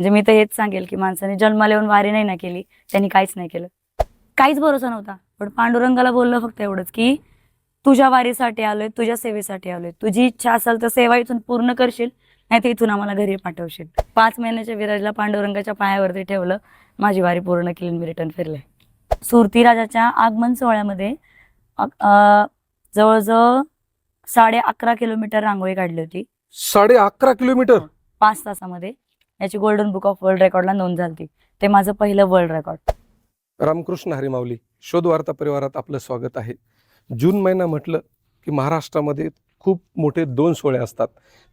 म्हणजे मी तर हेच सांगेल की माणसाने जन्माला येऊन वारी नाही ना केली त्यांनी काहीच नाही केलं. काहीच भरोसा नव्हता पण पांडुरंगाला बोललं फक्त एवढंच की तुझ्या वारीसाठी आलोय तुझ्या सेवेसाठी आलोय. तुझी इच्छा असेल तर सेवा इथून पूर्ण करशील नाही तर इथून आम्हाला घरी पाठवशील. पाच महिन्याच्या विराजला पांडुरंगाच्या पायावरती ठेवलं माझी वारी पूर्ण केली मी रिटर्न फिरले. सुरती राजाच्या आगमन सोहळ्यामध्ये जवळजवळ साडे अकरा किलोमीटर रांगोळी काढली होती. साडे अकरा किलोमीटर? पाच तासामध्ये. याची गोल्डन बुक ऑफ वर्ल्ड रेकॉर्डला नोंद झाली ते माझं पहिलं वर्ल्ड रेकॉर्ड रामकृष्ण हरिमावली शोधवार्ता परिवारात आपलं स्वागत आहे. जून महिना म्हटलं की महाराष्ट्रामध्ये खूप मोठे दोन सोहळे असतात.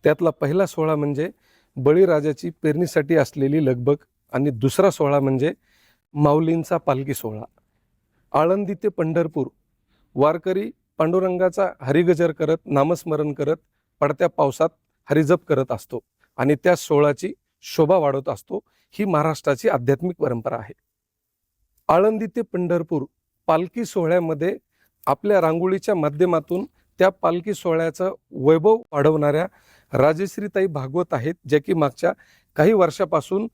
त्यातला पहिला सोहळा म्हणजे बळीराजाची पेरणीसाठी असलेली लगबग आणि दुसरा सोहळा म्हणजे माऊलींचा पालखी सोहळा. आळंदी ते पंढरपूर वारकरी पांडुरंगाचा हरिगजर करत नामस्मरण करत पडत्या पावसात हरिजप करत असतो. आणि त्या सोहळाची शोभा वाढवत असतो ही महाराष्ट्राची आध्यात्मिक परंपरा आहे. आळंदी ते पंढरपूर पालखी सोहळ्यामध्ये आपल्या रांगोळीच्या माध्यमातून त्या पालखी सोहळ्याचं वैभव वाढवणाऱ्या राजश्रीताई भागवत आहेत ज्या की मागच्या काही वर्षापासून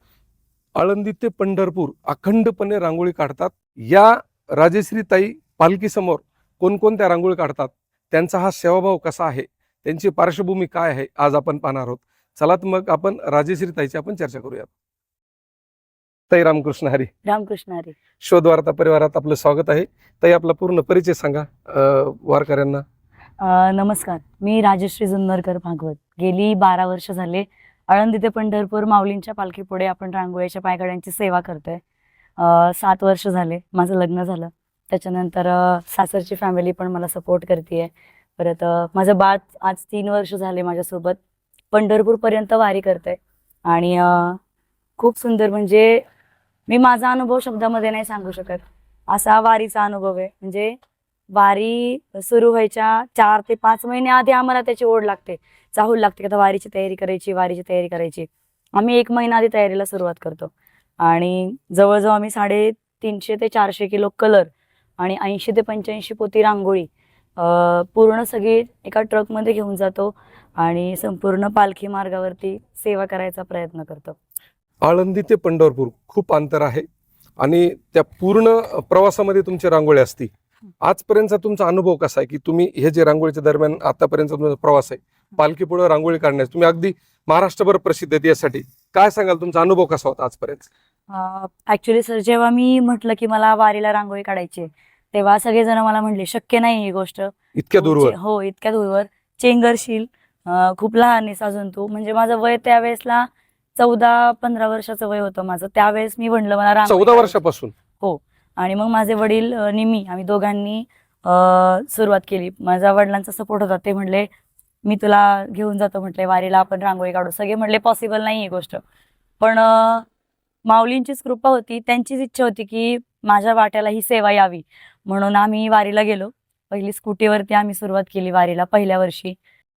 आळंदी ते पंढरपूर अखंडपणे रांगोळी काढतात. या राजश्रीताई पालखीसमोर कोणकोणत्या रांगोळी काढतात त्यांचा हा सेवाभाव कसा आहे त्यांची पार्श्वभूमी काय आहे आज आपण पाहणार आहोत. चला तर मग आपण राजश्रीताईची आपण चर्चा करूयात. ताई रामकृष्ण हरी. रामकृष्ण हरी. शोध वार्ता परिवारात आपलं स्वागत आहे. ताई आपला पूर्ण परिचय सांगा वारकऱ्यांना. नमस्कार. मी राजश्री जुन्नरकर भागवत. गेली बारा वर्ष झाले. आळंदी ते पंढरपूर माऊलींच्या पालखीपुढे आपण रांगोळीच्या पायगड्यांची सेवा करतोय. सात वर्ष झाले माझं लग्न झालं. त्याच्यानंतर सासरची फॅमिली पण मला सपोर्ट करते परत माझं बाळ आज तीन वर्ष झाले माझ्यासोबत. पंढरपूरपर्यंत वारी करते आणि खूप सुंदर म्हणजे मी माझा अनुभव शब्दामध्ये नाही सांगू शकत. असा वारीचा अनुभव आहे. म्हणजे वारी सुरू व्हायच्या चार ते पाच महिने आधी आम्हाला त्याची ओढ लागते. चाहूल लागते की आता वारीची तयारी करायची वारीची तयारी करायची. आम्ही एक महिना आधी तयारीला सुरुवात करतो. आणि जवळजवळ आम्ही साडे तीनशे ते चारशे किलो कलर आणि ऐंशी ते पंच्याऐंशी पोती रांगोळी पूर्ण सगळी एका ट्रकमध्ये घेऊन जातो. आणि संपूर्ण पालखी मार्गावरती सेवा करायचा प्रयत्न करतो. आळंदी ते पंढरपूर खूप अंतर आहे आणि त्या पूर्ण प्रवासामध्ये तुमची रांगोळी असती आजपर्यंतचा तुमचा अनुभव कसा आहे की तुम्ही हे जे रांगोळीच्या दरम्यान आतापर्यंतचा तुमचा प्रवास आहे पालखी पुढे रांगोळी काढण्यास तुम्ही अगदी महाराष्ट्रभर प्रसिद्ध आहेत यासाठी काय सांगाल तुमचा अनुभव कसा होता आजपर्यंत? ऍक्च्युली सर जेव्हा मी म्हटलं की मला वारीला रांगोळी काढायची तेव्हा सगळेजण मला म्हणले शक्य नाही ही गोष्ट. इतक्या दूरवर? हो इतक्या दूरवर. चेंगरशील खूप लहान आहेस अजून तू. म्हणजे माझं वय त्यावेळेसला चौदा पंधरा वर्षाचं वय होतं माझं. त्यावेळेस मी म्हणलं मला रांगोळी चौदा. वर्षापासून? आणि मग माझे वडील अं, आणि मी आम्ही दोघांनी सुरुवात केली. माझ्या वडिलांचा सपोर्ट होता. ते म्हणले मी तुला घेऊन जातो. म्हटले वारीला आपण रांगोळी काढू. सगळे म्हणले पॉसिबल नाही ही गोष्ट. पण माऊलींचीच कृपा होती. त्यांचीच इच्छा होती की माझ्या वाट्याला ही सेवा यावी. म्हणून आम्ही वारीला गेलो. पहिली स्कूटीवरती आम्ही सुरुवात केली वारीला पहिल्या वर्षी.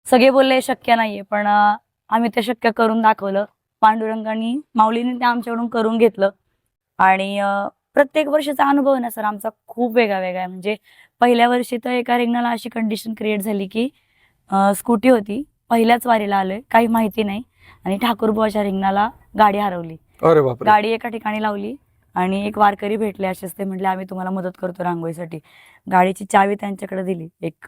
सगळे बोलले शक्य नाहीये. पण आम्ही ते शक्य करून दाखवलं. पांडुरंगानी माऊलीने ते आमच्याकडून करून घेतलं. आणि प्रत्येक वर्षीचा अनुभव ना सर आमचा खूप वेगळा वेगळा आहे. म्हणजे पहिल्या वर्षी तर एका रिंगणाला अशी कंडिशन क्रिएट झाली की स्कूटी होती. पहिल्याच वारीला आलोय काही माहिती नाही. आणि ठाकूरबुवाच्या रिंगणाला गाडी हरवली. गाडी एका ठिकाणी लावली आणि एक वारकरी भेटले असेच ते म्हटले आम्ही तुम्हाला मदत करतो रांगोळीसाठी. गाडीची चावी त्यांच्याकडे दिली. एक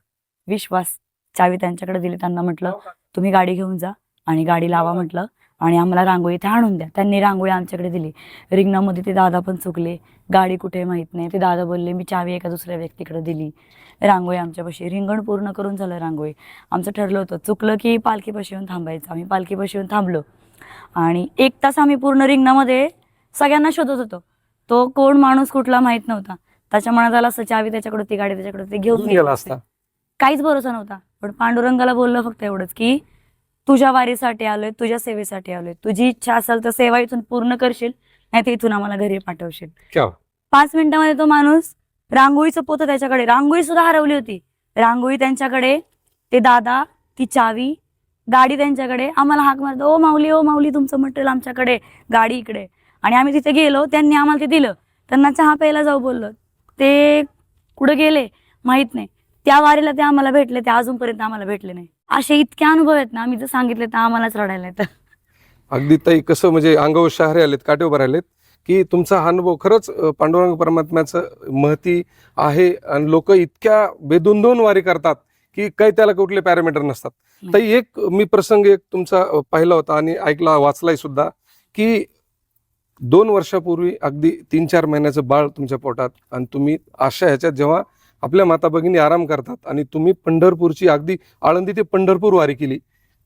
विश्वास चावी त्यांच्याकडे दिली त्यांना म्हटलं तुम्ही गाडी घेऊन जा आणि गाडी लावा म्हटलं आणि आम्हाला रांगोळी इथे आणून द्या. त्यांनी रांगोळी आमच्याकडे दिली. रिंगणामध्ये ते दादा पण चुकले. गाडी कुठे माहीत नाही. ते दादा बोलले मी चावी एका दुसऱ्या व्यक्तीकडे दिली. रांगोळी आमच्यापाशी रिंगण पूर्ण करून झालं रांगोळी. आमचं ठरलं होतं चुकलं की पालखीपाशी येऊन थांबायचं. आम्ही पालखीपाशी येऊन थांबलो. आणि एक तास आम्ही पूर्ण रिंगणामध्ये सगळ्यांना शोधत होतो. तो कोण माणूस कुठला माहीत नव्हता. त्याच्या मनात आला असं चावी त्याच्याकडे होती गाडी त्याच्याकडे होती घेऊन गेला. असता? काहीच भरोसा नव्हता. पण पांडुरंगाला बोललं फक्त एवढंच की तुझ्या वारीसाठी आलोय तुझ्या सेवेसाठी आलोय. तुझी इच्छा असेल तर सेवा इथून पूर्ण करशील नाही तर इथून आम्हाला घरी पाठवशील. क्या पाच मिनिटामध्ये तो माणूस रांगोळीचं पोतं त्याच्याकडे रांगोळी सुद्धा हरवली होती. रांगोळी त्यांच्याकडे ते दादा ती चावी गाडी त्यांच्याकडे आम्हाला हाक मारतो ओ माऊली ओ माऊली तुमचं मटेरियल आमच्याकडे गाडी इकडे. आणि आम्ही तिथे गेलो त्यांनी आम्हाला ते दिलं. त्यांना चहा प्यायला जाऊ बोललो. ते कुठं गेले? माहीत नाही. त्या वारीला ते आम्हाला भेटले ते अजूनपर्यंत आम्हाला भेटले नाही. असे इतके अनुभव आहेत ना आम्ही जर सांगितले तर आम्हालाच रडायला येतं. अगदी ताई कसं म्हणजे अंगावर शहारे आलेत काटे उभे राहिलेत की तुमचा हा अनुभव खरंच पांडुरंग परमात्म्याचं महती आहे आणि लोक इतक्या बेदुंदोन वारी करतात की काही त्याला कुठले पॅरामीटर नसतात. ताई एक मी प्रसंग एक तुमचा पाहिला होता आणि ऐकला वाचलाय सुद्धा की दोन वर्षापूर्वी अगदी तीन चार महिन्याचं बाळ तुमच्या पोटात आणि तुम्ही अशा ह्याच्यात जेव्हा आपल्या माता भगिनी आराम करतात आणि तुम्ही पंढरपूरची अगदी आळंदी ते पंढरपूर वारी केली.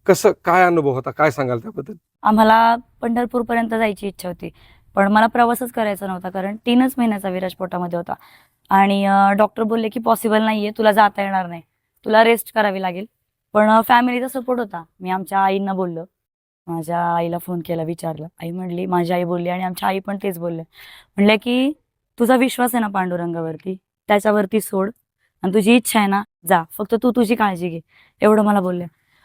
कसं काय अनुभव होता? काय सांगाल त्याबद्दल? आम्हाला पंढरपूर पर्यंत जायची इच्छा होती. पण मला प्रवासच करायचा नव्हता कारण तीनच महिन्याचा विराज पोटामध्ये होता. आणि डॉक्टर बोलले की पॉसिबल नाहीये तुला जाता येणार नाही. तुला रेस्ट करावी लागेल. पण फॅमिलीचा सपोर्ट होता. मी आमच्या आईंना बोललो. माझ्या आईला फोन केला विचारलं. आई म्हणली माझी आई बोलली आणि आमच्या आई पण तेच बोलले म्हणल्या की तुझा विश्वास आहे ना पांडुरंगावरती? त्याच्यावरती सोड. आणि तुझी इच्छा आहे ना जा. फक्त तू तुझी काळजी घे. एवढं मला बोलले.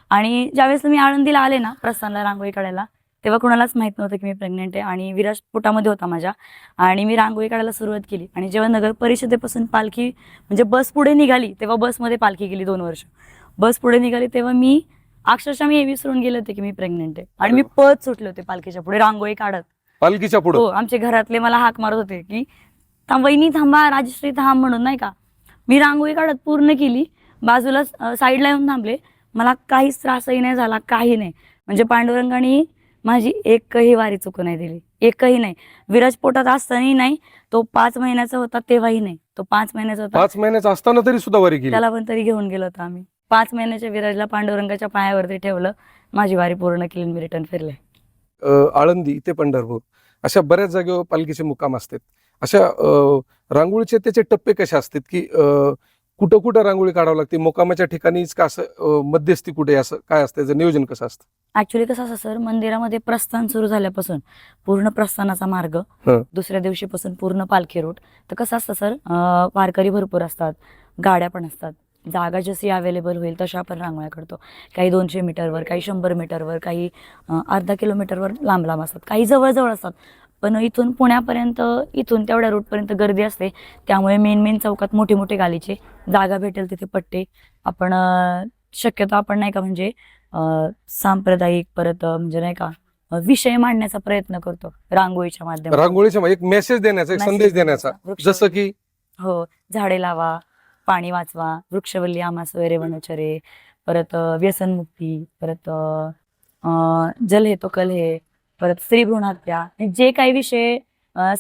आणि ज्यावेळेस मी आळंदीला आले ना प्रस्थानला रांगोळी काढायला तेव्हा कुणालाच माहीत नव्हतं की मी प्रेग्नेंट आहे आणि विराज पोटामध्ये होता माझ्या. आणि मी रांगोळी काढायला सुरुवात केली. आणि जेव्हा नगर परिषदेपासून पालखी म्हणजे बस पुढे निघाली तेव्हा बसमध्ये पालखी गेली दोन वर्ष. बस पुढे निघाली तेव्हा मी अक्षरशः मी हे विसरून गेले होते की मी प्रेग्नेंट आहे. आणि मी पळत सुटले होते पालखीच्या पुढे रांगोळी काढत. पालखीच्या पुढं? हो आमचे घरातले मला हाक मारत होते की थांब वहिनी थांबा राजश्री थांब म्हणून नाही का? मी रांगोळी काढत पूर्ण केली. बाजूला साईडला येऊन थांबले. मला काहीच त्रासही नाही झाला काही नाही. म्हणजे पांडुरंगाने माझी एकही वारी चुकू नाही दिली. एकही नाही. विराज पोटात असतानाही नाही. तो पाच महिन्याचा होता तेव्हाही नाही. तो पाच महिन्याचा होता. पाच महिन्याचा असताना तरी सुद्धा वारी केली. त्याला पण तरी घेऊन गेलो होतो आम्ही. पाच महिन्याच्या विराजला पांडुरंगाच्या पायावरती ठेवलं. माझी वारी पूर्ण केली आणि मी रिटर्न फिरले. आळंदी ते पंढरपूर. अशा बऱ्याच जागेवर पालखीचे मुक्काम असतात. अशा रांगोळीचे त्याचे टप्पे कसे असतात की कुठं कुठं रांगोळी काढावं लागते? मुक्कामाच्या ठिकाणीच का असं मध्यस्थी कुठे असं काय असतं? नियोजन कसं असतं? ऍक्च्युली कसं असं सर मंदिरामध्ये प्रस्थान सुरू झाल्यापासून पूर्ण प्रस्थानाचा मार्ग. दुसऱ्या दिवशीपासून पूर्ण पालखी रूट तर कसं असतं सर वारकरी भरपूर असतात गाड्या पण असतात. जागा जशी अवेलेबल होईल तशा आपण रांगोळ्या काढतो. काही दोनशे मीटरवर काही शंभर मीटरवर काही अर्धा किलोमीटरवर लांब लांब असतात. काही जवळजवळ असतात. पण इथून पुण्यापर्यंत इथून तेवढ्या रूटपर्यंत गर्दी असते. त्यामुळे मेन मेन चौकात मोठे मोठे गालीचे जागा भेटेल तिथे पट्टे. आपण शक्यतो आपण नाही का म्हणजे सांप्रदायिक परत म्हणजे नाही का विषय मांडण्याचा प्रयत्न करतो रांगोळीच्या माध्यमातून. रांगोळीच्या एक मेसेज देण्याचा एक संदेश देण्याचा जसं की? हो झाडे लावा पाणी वाचवा वृक्षवल्ली आमास वगैरे वनचरे परत व्यसनमुक्ती परत जल हे तो कल हे परत स्त्री भ्रूण हत्या जे काही विषय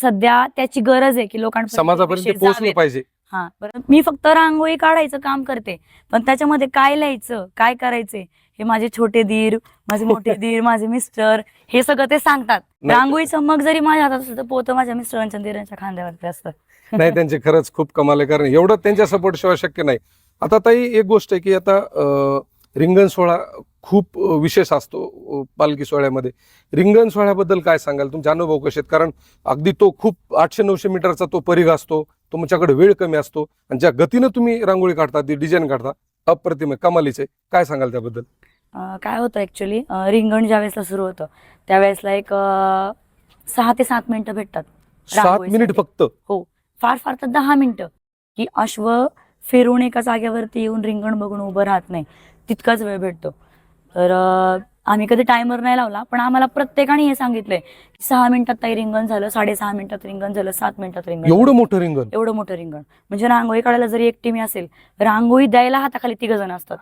सध्या त्याची गरज आहे की लोकांपर्यंत समाजापर्यंत पोहोचलं. पाहिजे. हा बरं. मी फक्त रांगोळी काढायचं काम करते. पण त्याच्यामध्ये काय लिहायचं काय करायचे हे माझे छोटे दीर माझे मोठे दीर माझे मिस्टर हे सगळं ते सांगतात. रांगोळीचं मग जरी माझ्या हातात असलं तर पोतं माझ्या मिस्टरांच्या दीरांच्या खांद्यावरती असतं. नाही त्यांचे खरंच खूप कमाल आहे. कारण एवढं त्यांच्या सपोर्ट शिवाय शक्य नाही. आता ताई एक गोष्ट आहे की आता रिंगण सोहळा खूप विशेष असतो पालखी सोहळ्यामध्ये. रिंगण सोहळ्याबद्दल काय सांगाल? तुमचे अनुभव कसे आहेत? कारण अगदी तो खूप आठशे नऊशे मीटरचा तो परिघ असतो तुमच्याकडे वेळ कमी असतो आणि ज्या गतीनं तुम्ही रांगोळी काढता ती डिझाईन काढता अप्रतिम आहे. कमालीचे काय सांगाल त्याबद्दल? काय होतं ऍक्च्युली रिंगण ज्या वेळेसला सुरू होतं त्यावेळेसला एक सहा ते सात मिनिटं भेटतात सात. मिनिट फक्त? फार फार तर दहा मिनिटं. की अश्व फिरून एका जागेवरती येऊन रिंगण बघून उभं राहत नाही तितकाच वेळ भेटतो. तर आम्ही कधी टायमर नाही लावला पण आम्हाला प्रत्येकाने हे सांगितलंय की सहा मिनिटात ताई रिंगण झालं साडेसहा मिनिटात रिंगण झालं सात मिनिटात रिंगण. एवढं मोठं रिंगण? एवढं मोठं रिंगण. म्हणजे रांगोळी काढायला जरी एक टीम असेल रांगोळी द्यायला हाताखाली तिघ जण असतात.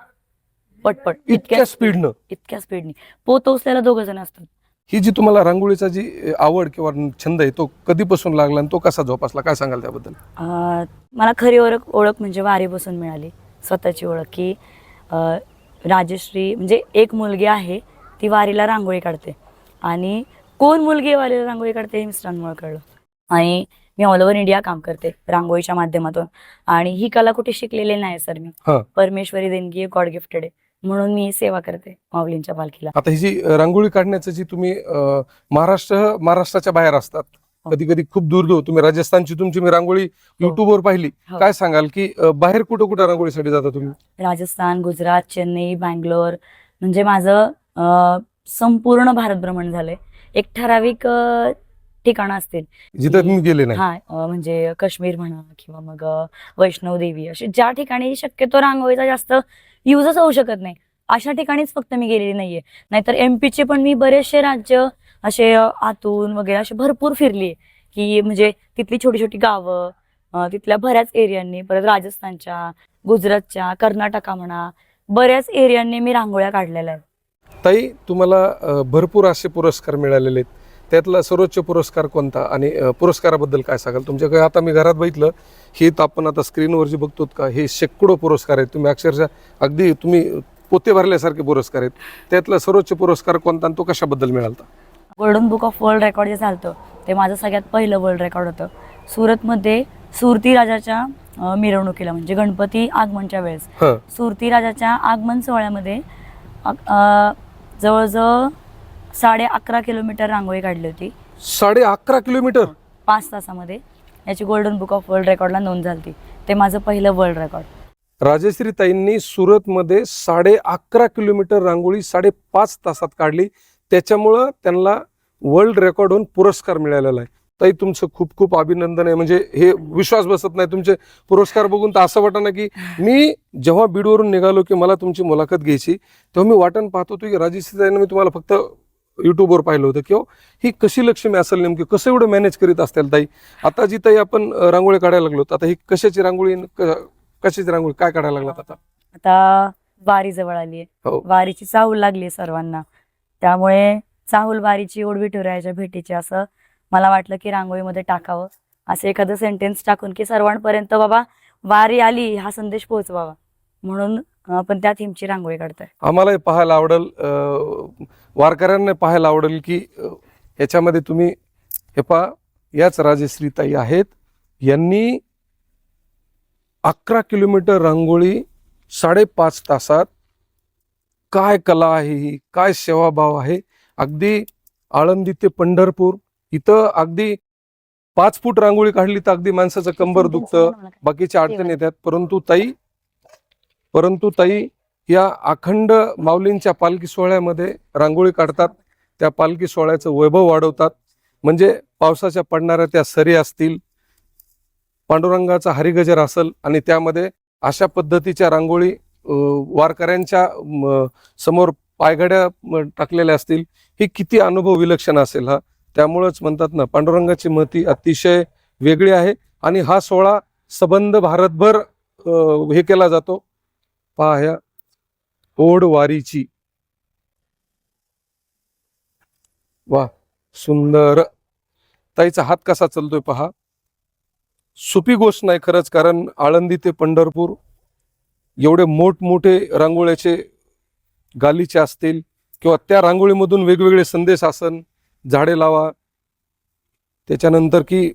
पटपट. इतक्या स्पीडनं इतक्या स्पीडनी पोत उचलायला दोघ जण असतात. ही जी तुम्हाला रांगोळीचा जी आवड किंवा छंद आहे तो कधीपासून लागला आणि तो कसा जोपासला? काय सांगाल त्याबद्दल? अं, मला खरी ओळख ओळख म्हणजे वारी बसून मिळाली. स्वतःची ओळख की अं, राजश्री म्हणजे एक मुलगी आहे ती वारीला रांगोळी काढते. आणि कोण मुलगी वारीला रांगोळी काढते हे मिस्टरांमुळे कळलं. आणि मी ऑल ओव्हर इंडिया काम करते रांगोळीच्या माध्यमातून. आणि ही कला कुठे शिकलेली नाही सर मी. परमेश्वरी देणगी गॉड गिफ्टेड आहे. म्हणून मी सेवा करते माऊलींच्या पालखीला. आता ही जी रांगोळी काढण्याचं जी तुम्ही महाराष्ट्र महाराष्ट्राच्या बाहेर असतात. कधी कधी खूप दूर दूर. तुम्ही राजस्थानची तुमची मी रांगोळी युट्यूबवर पाहिली. हो. काय सांगाल की अ, बाहेर कुठं कुठं रांगोळीसाठी जाता तुम्ही? राजस्थान गुजरात चेन्नई बँगलोर म्हणजे माझं अं, संपूर्ण भारत भ्रमण झालंय. एक ठराविक अं, ठिकाणं असतील. जिथं तुम्ही गेले नाही. हा अं, म्हणजे काश्मीर म्हणा किंवा मग अं, वैष्णव देवी असे ज्या ठिकाणी शक्यतो रांगोळीचा जास्त युजच होऊ शकत नाही अशा ठिकाणीच फक्त मी गेलेली नाहीये. नाहीतर एमपीचे पण मी बरेचसे राज्य असे आतून वगैरे असे भरपूर फिरली की म्हणजे तिथली छोटी छोटी गावं तिथल्या बऱ्याच एरियांनी परत राजस्थानच्या गुजरातच्या कर्नाटका म्हणा बऱ्याच एरियांनी मी रांगोळ्या काढलेल्या आहेत. ताई तुम्हाला भरपूर असे पुरस्कार मिळालेले आहेत. त्यातला सर्वोच्च पुरस्कार कोणता आणि पुरस्काराबद्दल काय सांगाल? तुमच्याकडे आता मी घरात बघितलं हे तर आपण आता स्क्रीनवर जे बघतो का? हे शेकडो पुरस्कार आहेत. तुम्ही अक्षरशः अगदी तुम्ही पोते भरल्यासारखे पुरस्कार आहेत. त्यातला सर्वोच्च पुरस्कार कोणता आणि तो कशाबद्दल मिळाला golden book of world record जे चालतं ते माझं सगळ्यात पहिलं वर्ल्ड रेकॉर्ड होतं. सुरतमध्ये सुरती राजाच्या मिरवणुकीला म्हणजे गणपती आगमनच्या वेळेस. सुरती राजाच्या आगमन सोहळ्यामध्ये जवळजवळ साडे अकरा किलोमीटर रांगोळी काढली होती. साडे अकरा किलोमीटर? पाच तासामध्ये याची गोल्डन बुक ऑफ वर्ल्ड रेकॉर्डला नोंद झाली ते माझं पहिलं वर्ल्ड रेकॉर्ड राजश्री ताईंनी सुरतमध्ये साडे अकरा किलोमीटर रांगोळी साडेपाच तासात काढली. त्याच्यामुळं त्यांना वर्ल्ड रेकॉर्ड होऊन पुरस्कार मिळालेला आहे. ताई तुमचं खूप खूप अभिनंदन आहे. म्हणजे हे विश्वास बसत नाही. तुमचे पुरस्कार बघून तर असं वाटतं ना की मी जेव्हा बीडवरून निघालो की मला तुमची मुलाखत घ्यायची तेव्हा मी वाटण पाहत होतो की ताईंना मी तुम्हाला फक्त युट्यूबवर पाहिलं होतं. किंवा ही कशी लक्ष्मी असेल नेमकी? कसं एवढं मॅनेज करीत असतील ताई? आता जी ताई आपण रांगोळी काढायला लागलो आता ही कशाची रांगोळी कशाची रांगोळी काय काढायला लागलात आता? आता वारी जवळ आली आहे हो. वारीची चाहूल लागली सर्वांना. त्यामुळे चाहूल वारीची ओढ विठुरायाच्या भेटीची असं मला वाटलं की रांगोळीमध्ये टाकावं. असं एखादं सेंटेन्स टाकून की सर्वांपर्यंत बाबा वारी आली हा संदेश पोहोचवावा. म्हणून आपण त्या थीमची रांगोळी काढतोय. आम्हालाही पाहायला आवडेल वारकऱ्यांना पाहायला आवडेल की याच्यामध्ये तुम्ही हे पहा याच राजेश्रीताई आहेत. यांनी अकरा किलोमीटर रांगोळी साडेपाच तासात काय कला आहे ही? काय सेवाभाव आहे? अगदी आळंदी ते पंढरपूर इथं अगदी पाच फूट रांगोळी काढली तर अगदी माणसाचं कंबर दुखतं. बाकीच्या अडचणी येतात. परंतु ताई परंतु ताई या अखंड माऊलींच्या पालखी सोहळ्यामध्ये रांगोळी काढतात. त्या पालखी सोहळ्याचं वैभव वाढवतात. म्हणजे पावसाच्या पडणाऱ्या त्या सरी असतील पांडुरंगाचा हरिगजर असेल आणि त्यामध्ये अशा पद्धतीच्या रांगोळी वारकऱ्यांच्या समोर पायघड्या टाकलेल्या असतील ही किती अनुभव विलक्षण असेल हा. त्यामुळंच म्हणतात ना पांडुरंगाची महती अतिशय वेगळी आहे आणि हा सोहळा सबंध भारतभर हे केला जातो. पहा ह्या ओढ वारीची वा सुंदर. ताईचा हात कसा चालतोय पहा. सुपी गोष्ट नाही खरंच कारण आळंदी ते पंढरपूर एवढे मोठमोठे रांगोळ्याचे गालीचे असतील किंवा त्या रांगोळीमधून वेगवेगळे संदेश आसन झाडे लावा. त्याच्यानंतर की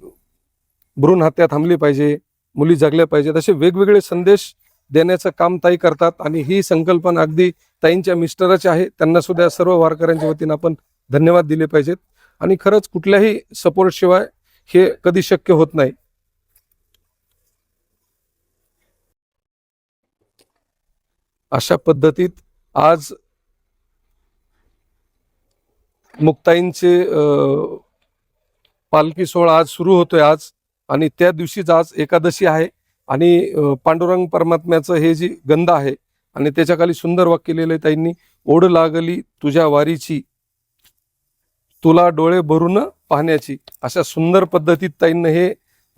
भ्रूण हत्या थांबली पाहिजे मुली जगल्या पाहिजेत असे वेगवेगळे संदेश देण्याचं काम ताई करतात आणि ही संकल्पना अगदी ताईंच्या मिस्टराची आहे. त्यांना सुद्धा सर्व वारकऱ्यांच्या वतीनं आपण धन्यवाद दिले पाहिजेत. आणि खरंच कुठल्याही सपोर्टशिवाय हे कधी शक्य होत नाही. अशा पद्धतीत आज मुक्ताईंचे पालखी सोहळा आज सुरू होतोय आज आणि त्या दिवशीच आज एकादशी आहे आणि पांडुरंग परमात्म्याचं हे जी गंध आहे आणि त्याच्याखाली सुंदर वाक्य लिहिलंय ताईंनी ओढ लागली तुझ्या वारीची तुला डोळे भरून पाहण्याची. अशा सुंदर पद्धतीत ताईंनं हे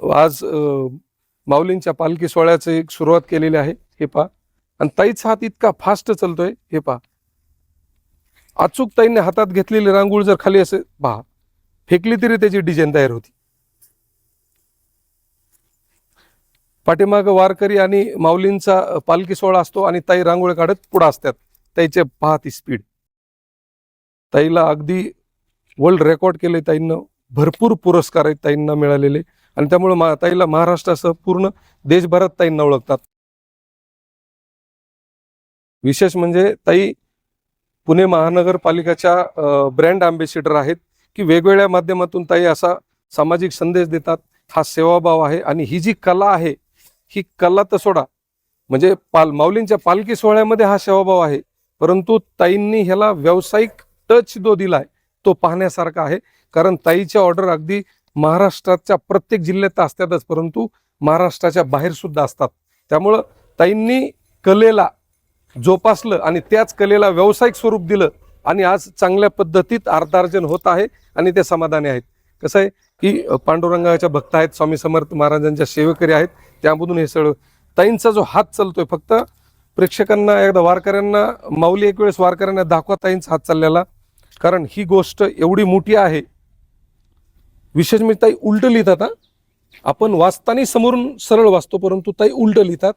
आज माऊलींच्या पालखी सोहळ्याचं एक सुरुवात केलेली आहे. हे पहा. आणि ताईचा हात इतका फास्ट चालतोय हे पहा. अचूक ताईंनी हातात घेतलेली रांगोळ जर खाली असे पहा फेकली तरी त्याची डिझाईन तयार होती. पाठीमाग वारकरी आणि माऊलींचा पालखी सोहळा असतो आणि ताई रांगोळी काढत पुढे असतात. ताईचे पहा ती स्पीड ताईला अगदी वर्ल्ड रेकॉर्ड केले ताईंना. भरपूर पुरस्कार आहेत ताईंना मिळालेले. आणि त्यामुळे मा ताईला महाराष्ट्रासह पूर्ण देशभरात ताईंना ओळखतात. विशेष म्हणजे ताई पुणे महानगरपालिकेच्या ब्रँड अँबेसिडर आहेत की वेगवेगळ्या माध्यमातून ताई असा सामाजिक संदेश देतात. हा सेवाभाव आहे आणि ही जी कला आहे ही कला तर सोडा म्हणजे पाल माऊलींच्या पालखी सोहळ्यामध्ये हा सेवाभाव आहे. परंतु ताईंनी ह्याला व्यावसायिक टच जो दिलाय तो पाहण्यासारखा आहे. कारण ताईच्या ऑर्डर अगदी महाराष्ट्राच्या प्रत्येक जिल्ह्यात असतातच परंतु महाराष्ट्राच्या बाहेर सुद्धा असतात. त्यामुळं ताईंनी कलेला जोपासलं आणि त्याच कलेला व्यावसायिक स्वरूप दिलं आणि आज चांगल्या पद्धतीत अर्थार्जन होत आहे आणि ते समाधानी आहेत. कसं आहे की पांडुरंगाच्या भक्त आहेत स्वामी समर्थ महाराजांच्या सेवेकरी आहेत. त्यामधून हे सगळं ताईंचा जो हात चालतोय फक्त प्रेक्षकांना एकदा वारकऱ्यांना माऊली एक वेळेस वारकऱ्यांना दाखवा ताईंचा हात चाललेला. कारण ही गोष्ट एवढी मोठी आहे. विशेष म्हणजे ताई उलट लिहितात आपण वाचताना समोरून सरळ वाचतो परंतु ताई उलट लिहितात.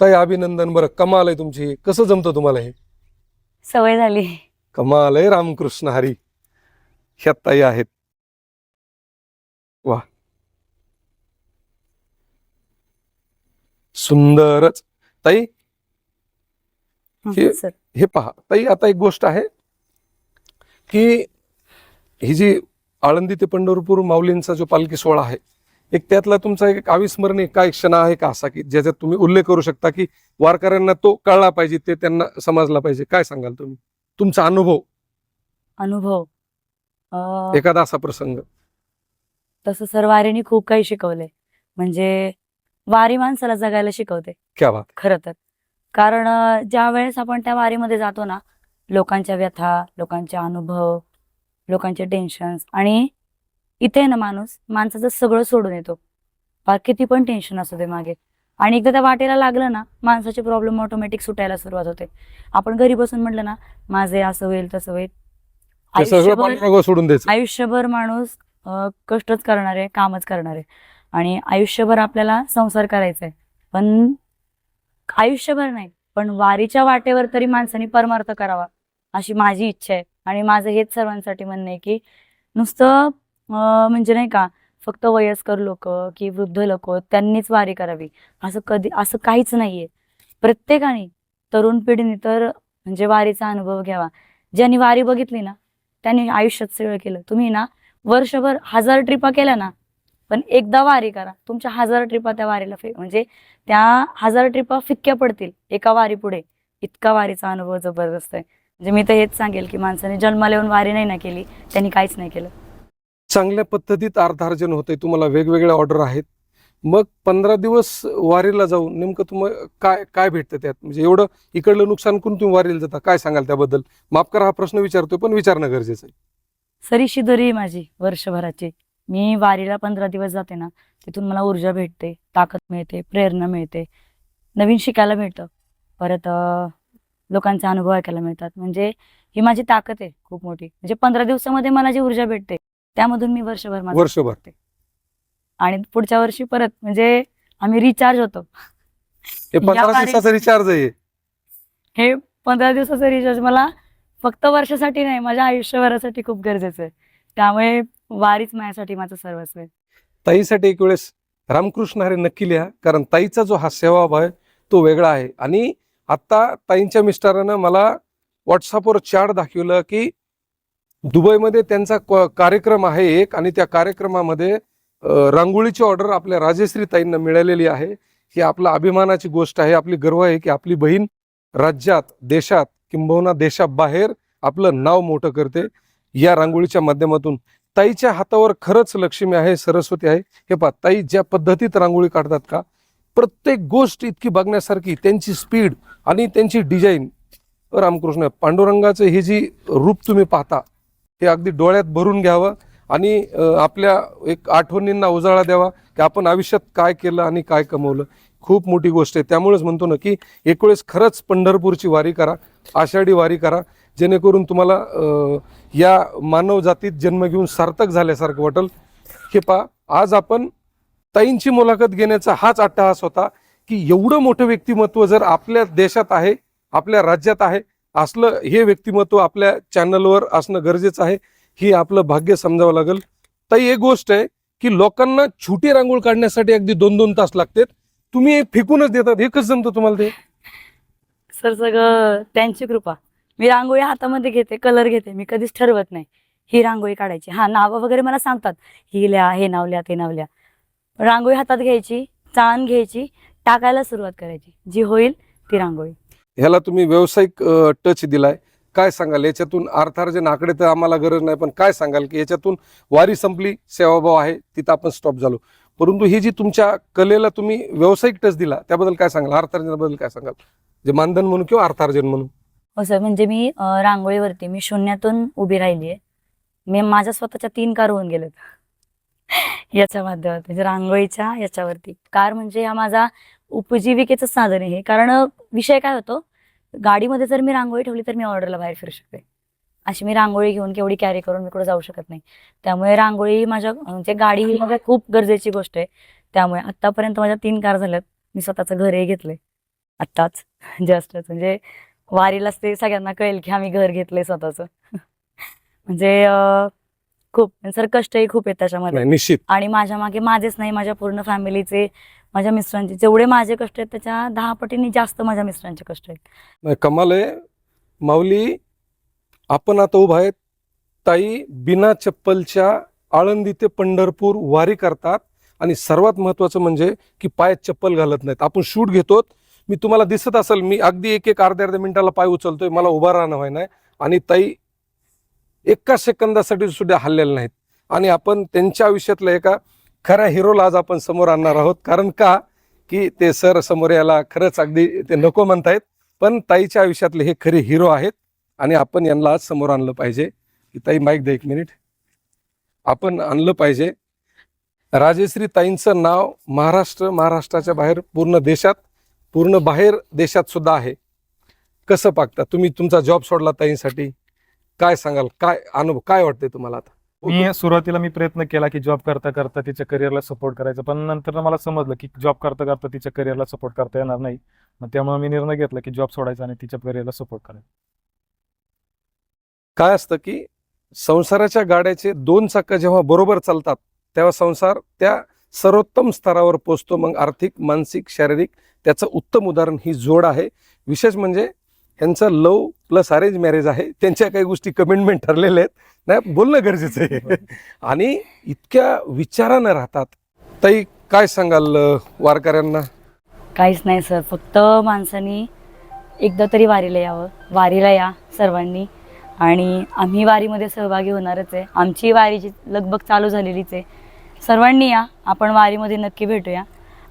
ताई अभिनंदन बरं. कमाल आहे तुमची. कसं जमतं तुम्हाला हे? सवय झाली. कमाल आहे रामकृष्ण हरी. ह्या ताई आहेत. वा. सुंदरच. ताई हं, हे- सर. हे पहा. ताई आता एक गोष्ट आहे की ही जी आळंदी ते पंढरपूर माऊलींचा जो पालखी सोहळा आहे एक त्यातला तुमचा एक अविस्मरणीय काय क्षण आहे का असा की ज्याच्यात तुम्ही उल्लेख करू शकता की वारकऱ्यांना तो कळला पाहिजे ते त्यांना समजला पाहिजे? काय सांगाल तुम्ही? तुमचा अनुभव? अनुभव? अं, एखादा असा प्रसंग. तसं सर वारीने खूप काही शिकवलंय. म्हणजे वारी माणसाला जगायला शिकवते. क्या बात. खरं तर. कारण अं, ज्या वेळेस आपण त्या वारीमध्ये जातो ना लोकांच्या व्यथा लोकांचे अनुभव लोकांचे टेन्शन्स आणि इथे ना माणूस माणसाचं सगळं सोडून येतो. किती पण टेन्शन असू दे मागे. आणि एकदा त्या वाटेला लागलं ना माणसाचे प्रॉब्लेम ऑटोमॅटिक सुटायला सुरुवात होते. आपण घरी बसून म्हटलं ना माझे असं होईल तसं होईल. आयुष्यभर पांडुरंगावर सोडून द्यायचं. आयुष्यभर माणूस कष्टच करणार आहे कामच करणार. आहे आणि आयुष्यभर आपल्याला संसार करायचा आहे पण आयुष्यभर नाही पण वारीच्या वाटेवर तरी माणसाने परमार्थ करावा अशी माझी इच्छा आहे. आणि माझं हेच सर्वांसाठी म्हणणं आहे की नुसतं म्हणजे नाही का फक्त वयस्कर लोक की वृद्ध लोक त्यांनीच वारी करावी. असं कधी असं काहीच नाहीये. प्रत्येकाने तरुण पिढीने तर म्हणजे वारीचा अनुभव घ्यावा. ज्यांनी वारी बघितली ना त्यांनी आयुष्यात सगळं केलं. तुम्ही ना वर्षभर हजार ट्रिपा केल्या ना पण एकदा वारी करा. तुमच्या हजार ट्रिपा त्या वारीला फे म्हणजे त्या हजार ट्रिपा फिक्क्या पडतील. एका वारी पुढे इतका वारीचा अनुभव जबरदस्त आहे. म्हणजे मी तर हेच सांगेल की माणसाने जन्माला येऊन वारी नाही ना केली त्यांनी काहीच नाही केलं. चांगल्या पद्धतीत अर्थार्जन होतंय. तुम्हाला वेगवेगळ्या ऑर्डर आहेत. मग पंधरा दिवस वारीला जाऊन नेमकं तुम्हाला काय काय भेटतं त्यात? म्हणजे एवढं इकडलं नुकसान करून तुम्ही वारीला जाता? काय सांगाल त्याबद्दल? माफ करा हा प्रश्न विचारतोय पण विचारणं गरजेचं आहे. सरीशी दोरी आहे माझी वर्षभराची. मी वारीला पंधरा दिवस जाते ना तिथून मला ऊर्जा भेटते ताकद मिळते प्रेरणा मिळते. नवीन शिकायला मिळतं. परत लोकांचा अनुभव ऐकायला मिळतात. म्हणजे ही माझी ताकद आहे खूप मोठी. म्हणजे पंधरा दिवसामध्ये मला जी ऊर्जा भेटते त्यामधून मी वर्षभर माझं वर्षभर. करते. आणि पुढच्या वर्षी परत म्हणजे आम्ही रिचार्ज होतो. हे पंधरा दिवसाचा रिचार्ज आहे हे. पंधरा दिवसाचं रिचार्ज मला फक्त वर्षासाठी नाही माझ्या आयुष्यभरासाठी खूप गरजेचं आहे. त्यामुळे वारीच माझ्यासाठी माझं सर्वस्व आहे. ताईसाठी एक वेळेस रामकृष्ण हरे नक्की लिहा कारण ताईचा जो हा सेवाभाव आहे तो वेगळा आहे. आणि आता ताईंच्या मिस्टरानं मला व्हॉट्सअपवर चार्ट दाखवलं की दुबईमध्ये त्यांचा कार्यक्रम आहे एक आणि त्या कार्यक्रमामध्ये रांगोळीची ऑर्डर आपल्या राजेश्री ताईंना मिळालेली आहे. ही आपला अभिमानाची गोष्ट आहे आपली गर्व आहे की आपली बहीण राज्यात देशात किंबहुना देशाबाहेर आपलं नाव मोठं करते. या रांगोळीच्या माध्यमातून ताईच्या हातावर खरंच लक्ष्मी आहे सरस्वती आहे. हे पहा ताई ज्या पद्धतीत रांगोळी काढतात का प्रत्येक गोष्ट इतकी बघण्यासारखी त्यांची स्पीड आणि त्यांची डिझाईन. रामकृष्ण पांडुरंगाचं हे जी रूप तुम्ही पाहता हे अगदी डोळ्यात भरून घ्यावं आणि आपल्या एक आठवणींना उजाळा द्यावा की आपण आयुष्यात काय केलं आणि काय कमवलं. खूप मोठी गोष्ट आहे. त्यामुळेच म्हणतो ना की एक वेळेस खरंच पंढरपूरची वारी करा आषाढी वारी करा जेणेकरून तुम्हाला या मानवजातीत जन्म घेऊन सार्थक झाल्यासारखं वाटेल. हे पहा आज आपण ताईंची मुलाखत घेण्याचा हाच अट्टहास होता की एवढं मोठं व्यक्तिमत्व जर आपल्या देशात आहे आपल्या राज्यात आहे असलं हे व्यक्तिमत्व आपल्या चॅनलवर असणं गरजेचं आहे. ही आपलं भाग्य समजावं लागेल. तर एक गोष्ट आहे की लोकांना छोटी रांगोळ काढण्यासाठी अगदी दोन दोन तास लागतात. तुम्ही हे फेकूनच देतात. हे कसं जमतं तुम्हाला ते? सर सगळं त्यांची कृपा. मी रांगोळी हातामध्ये घेते कलर घेते. मी कधीच ठरवत नाही. ही रांगोळी काढायची. हा नावं वगैरे मला सांगतात. ही लिहा हे नाव लिहा ते नाव लिहा. रांगोळी हातात घ्यायची चाळण घ्यायची टाकायला सुरुवात करायची. जी होईल ती रांगोळी. ह्याला तुम्ही व्यावसायिक टच दिलाय. काय सांगाल? याच्यातून अर्थार्जन आकडे तर आम्हाला गरज नाही पण काय सांगाल की याच्यातून वारी संपली सेवाभाव आहे तिथं आपण स्टॉप झालो. परंतु ही जी तुमच्या कलेला तुम्ही व्यावसायिक टच दिला त्याबद्दल काय सांगाल? अर्थार्जनाबद्दल काय सांगाल? जे मानधन म्हणून किंवा अर्थार्जन म्हणून? हो सर म्हणजे मी रांगोळीवरती मी शून्यातून उभी राहिली आहे. मी माझ्या स्वतःच्या तीन कार होऊन गेलेत. याच्या माध्यमात म्हणजे रांगोळीच्या याच्यावरती. कार म्हणजे हा माझा उपजीविकेचं साधन आहे कारण अं, विषय काय होतो? गाडीमध्ये जर मी रांगोळी ठेवली तर मी ऑर्डरला बाहेर फिरू शकते. अशी मी रांगोळी घेऊन केवढी कॅरी करून मी कुठे जाऊ शकत नाही. त्यामुळे रांगोळी माझ्या म्हणजे गाडी ही माझ्या खूप गरजेची गोष्ट आहे. त्यामुळे आत्तापर्यंत माझ्या तीन कार झाल्यात. मी स्वतःचं घरही घेतलंय. आत्ताच. जस्टच म्हणजे वारीलाच ते सगळ्यांना कळेल की आम्ही घर घेतलंय स्वतःचं. म्हणजे खूप. सर कष्टही खूप आहेत त्याच्यामध्ये. निश्चित. आणि माझ्या मागे माझेच नाही माझ्या पूर्ण फॅमिलीचे माझ्या मिस्टरांचे. जेवढे माझे कष्ट आहेत त्याच्या दहा पटीने जास्त माझ्या मिस्टरांचे कष्ट आहेत. कमाल आहे. माऊली आपण आता उभा आहेत. ताई बिना चप्पलच्या आळंदी ते पंढरपूर वारी करतात. आणि सर्वात महत्वाचं म्हणजे की पायात चप्पल घालत नाहीत. आपण शूट घेतो मी तुम्हाला दिसत असेल मी अगदी एक एक अर्ध्या अर्ध्या मिनिटाला पाय उचलतोय. मला उभा राहणं व्हाय नाही. आणि ताई एका सेकंदासाठी सुद्धा हल्लेल्या नाहीत. आणि आपण त्यांच्या आयुष्यातल्या एका खऱ्या हिरोला आज आपण समोर आणणार आहोत. कारण का? की ते सर समोर याला खरंच अगदी ते नको म्हणतायत. पण ताईच्या आयुष्यातले हे खरे हिरो आहेत आणि आपण यांना आज समोर आणलं पाहिजे. की ताई माईक दे एक मिनिट आपण आणलं पाहिजे. राजेश्री ताईंचं नाव महाराष्ट्र महाराष्ट्राच्या बाहेर पूर्ण देशात पूर्ण बाहेर देशात सुद्धा आहे. कसं पागता? तुम्ही तुमचा जॉब सोडला ताईंसाठी. काय सांगाल? काय अनुभव काय वाटते तुम्हाला आता? मी सुरुवातीला मी प्रयत्न केला की जॉब करता करता तिच्या करिअरला सपोर्ट करायचा पण नंतर मला समजलं की जॉब करता करता तिच्या करिअरला सपोर्ट करता येणार नाही. मग त्यामुळे मी निर्णय घेतला की जॉब सोडायचा आणि तिच्या करिअरला सपोर्ट करायचा. काय असतं की संसाराच्या गाड्याचे दोन चाकं जेव्हा बरोबर चालतात तेव्हा संसार त्या सर्वोत्तम स्तरावर पोचतो. मग आर्थिक मानसिक शारीरिक त्याचं उत्तम उदाहरण ही जोड आहे. विशेष म्हणजे यांचं लव प्लस अरेंज मॅरेज आहे. त्यांच्या काही गोष्टी कमिटमेंट ठरलेल्या आहेत. नाही बोलणं गरजेचं आहे. आणि इतक्या विचारानं राहतात. ताई काय सांगाल वारकऱ्यांना? काहीच नाही सर. फक्त माणसांनी एकदा तरी वारीला यावं. वारीला या सर्वांनी. आणि आम्ही वारीमध्ये सहभागी होणारच आहे. आमची वारीची लगबग चालू झालेलीच आहे. सर्वांनी या. आपण वारीमध्ये नक्की भेटूया.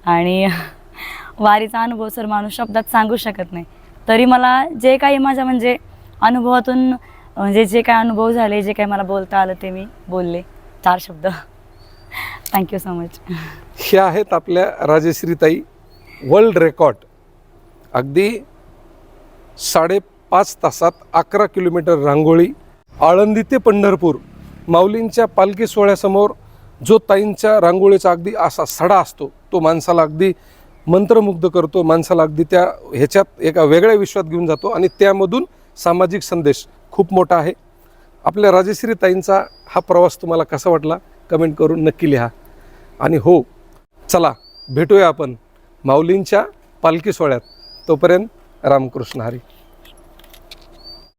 आणि वारीचा अनुभव सर माणूस शब्दात सांगू शकत नाही. तरी मला जे काही माझ्या म्हणजे अनुभवातून म्हणजे जे काही अनुभव झाले जे काही मला बोलता आलं ते मी बोलले. चार शब्द. थँक्यू सो मच हे आहेत आपल्या राजश्रीताई वर्ल्ड रेकॉर्ड अगदी साडेपाच तासात अकरा किलोमीटर रांगोळी आळंदी ते पंढरपूर माऊलींच्या पालखी सोहळ्यासमोर जो ताईंच्या रांगोळीचा अगदी असा सडा असतो तो माणसाला अगदी मंत्रमुग्ध करतो माणसाला अगदी त्या ह्याच्यात एका वेगळ्या विश्वात घेऊन जातो आणि त्यामधून सामाजिक संदेश खूप मोठा आहे. आपल्या राजेश्री ताईंचा हा प्रवास तुम्हाला कसा वाटला? कमेंट करून नक्की लिहा. आणि हो चला भेटूया आपण माऊलींच्या पालखी सोहळ्यात. तोपर्यंत रामकृष्ण हरी.